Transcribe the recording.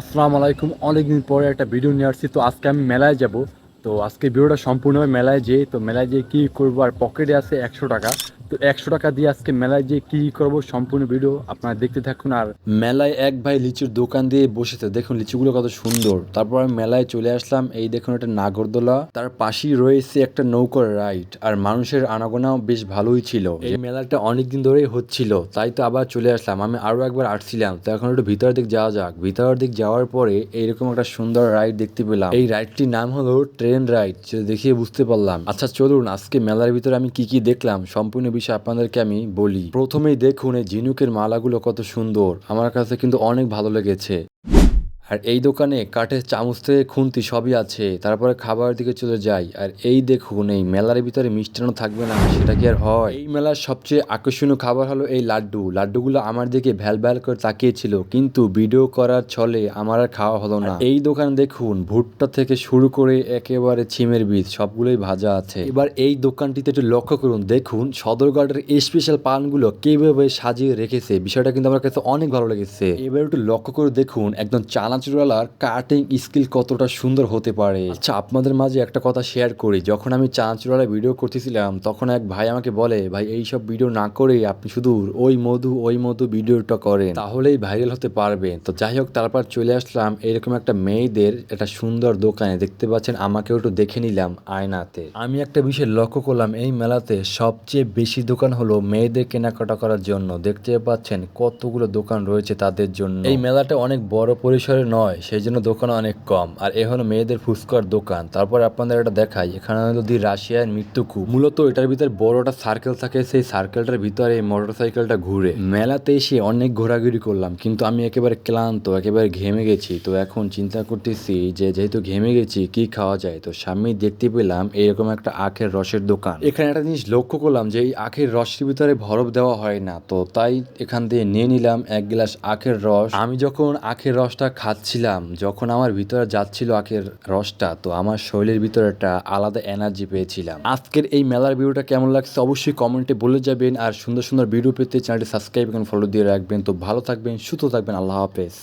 আসসালামু আলাইকুম। অনেকদিন পরে একটা ভিডিও নিয়ে আসছি। তো আজকে আমি মেলায় যাব। তো আজকে ভিডিওটা সম্পূর্ণভাবে মেলায় যেয়ে। তো মেলায় যেয়ে কী করব আর পকেটে আছে একশো টাকা। তো একশো টাকা দিয়ে আজকে মেলায় যেয়ে কী করব সম্পূর্ণ ভিডিও আপনারা দেখতে থাকুন। আর মেলায় এক ভাই লিচুর দোকান দিয়ে বসেছে। দেখুন লিচুগুলো কত সুন্দর। তারপর আমি মেলায় চলে আসলাম। এই দেখুন একটা নাগরদোলা। তার পাশেই রয়েছে একটা নৌকার রাইড। আর মানুষের আনাগোনাও বেশ ভালোই ছিল। এই মেলাটা অনেকদিন ধরেই হচ্ছিল। তাই তো আবার চলে আসলাম। আমি আরও একবার আসছিলাম। তো এখন একটু ভিতরের দিক যাওয়া যাক। ভিতরের দিক যাওয়ার পরে এইরকম একটা সুন্দর রাইড দেখতে পেলাম। এই রাইডটির নাম হলো ট্রেন রাইড যেটা দেখিয়ে বুঝতে পারলাম। আচ্ছা চলুন, আজকে মেলার ভিতরে আমি কি কি দেখলাম, সম্পূর্ণ বিষয় আপনাদেরকে আমি বলি। প্রথমেই দেখুন, এই ঝিনুকের মালাগুলো কত সুন্দর। আমার কাছে কিন্তু অনেক ভালো লেগেছে। আর এই দোকানে কাঠের চামচ থেকে খুন্তি সবই আছে, তারপরে খাবারের দিকে চলে যাই। আর এই দেখুন, এই মেলার ভিতরে মিষ্টান্ন থাকবে না, সেটা কি আর হয়? এই মেলার সবচেয়ে আকর্ষণীয় খাবার হলো এই লাড্ডু। লাড্ডুগুলো আমার দিকে ভ্যাল ভ্যাল করে তাকিয়েছিল, কিন্তু ভিডিও করার ছলে আমার আর খাওয়া হলো না। এই দোকানে দেখুন, ভুট্টা থেকে শুরু করে একেবারে ছিমের বীজ, সবগুলোই ভাজা আছে। এবার এই দোকানটিতে একটু লক্ষ্য করুন, দেখুন, সদরঘাটের স্পেশাল পানগুলো কীভাবে সাজিয়ে রেখেছে, বিষয়টা কিন্তু আমার কাছে অনেক ভালো লেগেছে। এবার একটু লক্ষ্য করে দেখুন, একদম চানাচুরালার কাটিং স্কিল কতটা সুন্দর হতে পারে? আচ্ছা আপনাদের মাঝে একটা কথা শেয়ার করি। যখন আমি চানাচুরালা ভিডিও করতেছিলাম, তখন এক ভাই আমাকে বলে, ভাই এই সব ভিডিও না করে আপনি শুধু ওই মধু ওই মধু ভিডিওটা করেন। তাহলেই ভাইরাল হতে পারবেন তো যাই হোক, তারপর চলে আসলাম এরকম একটা মেয়েদের একটা সুন্দর দোকানে। দেখতে পাচ্ছেন, আমাকেও একটু দেখে নিলাম আয়নাতে। আমি একটা বিষয় লক্ষ্য করলাম, এই মেলাতে সবচেয়ে বেশি দোকান হলো মেয়েদের কেনাকাটা করার জন্য। দেখতে পাচ্ছেন, কতগুলো দোকান রয়েছে তাদের জন্য। এই মেলাটা অনেক বড় পরিসরে নয় সেই জন্য দোকান অনেক কম। আর এ হলো মেয়েদের ফুচকার দোকান। তারপর আপনাদের এটা দেখাই, এখানে হলো দি রাশিয়ার মৃত্যুকু মূলত এটার ভিতরে বড় একটা সার্কেল থাকে, সেই সার্কেলটার ভিতরে এই মোটর সাইকেলটা ঘুরে। মেলাতে এসে অনেক ঘোরাঘুরি করলাম, কিন্তু আমি একেবারে ক্লান্ত, একেবারে ঘেমে গেছি। তো এখন চিন্তা করতেছি যে, যেহেতু ঘেমে গেছি, কি খাওয়া যায়? তো সামনেই দেখতে পেলাম এরকম একটা আখের রসের দোকান। এখানে একটা জিনিস লক্ষ্য করলাম যে, এই আখের রসের ভিতরে বরফ দেওয়া হয় না। তো তাই এখান থেকে নিয়ে নিলাম এক গ্লাস আখের রস। আমি যখন আখের রসটা খাচ্ছিলাম যখন আমার ভিতরে যাচ্ছিল আখের রসটা, তো আমার শরীরের ভিতরে একটা আলাদা এনার্জি পেয়েছিলাম। আজকের এই মেলার ভিডিওটা কেমন লাগছে অবশ্যই কমেন্টে বলে যাবেন, আর সুন্দর সুন্দর ভিডিও পেতে চ্যানেলটি সাবস্ক্রাইব এবং ফলো দিয়ে রাখবেন। তো ভালো থাকবেন, সুস্থ থাকবেন, আল্লাহ হাফেজ।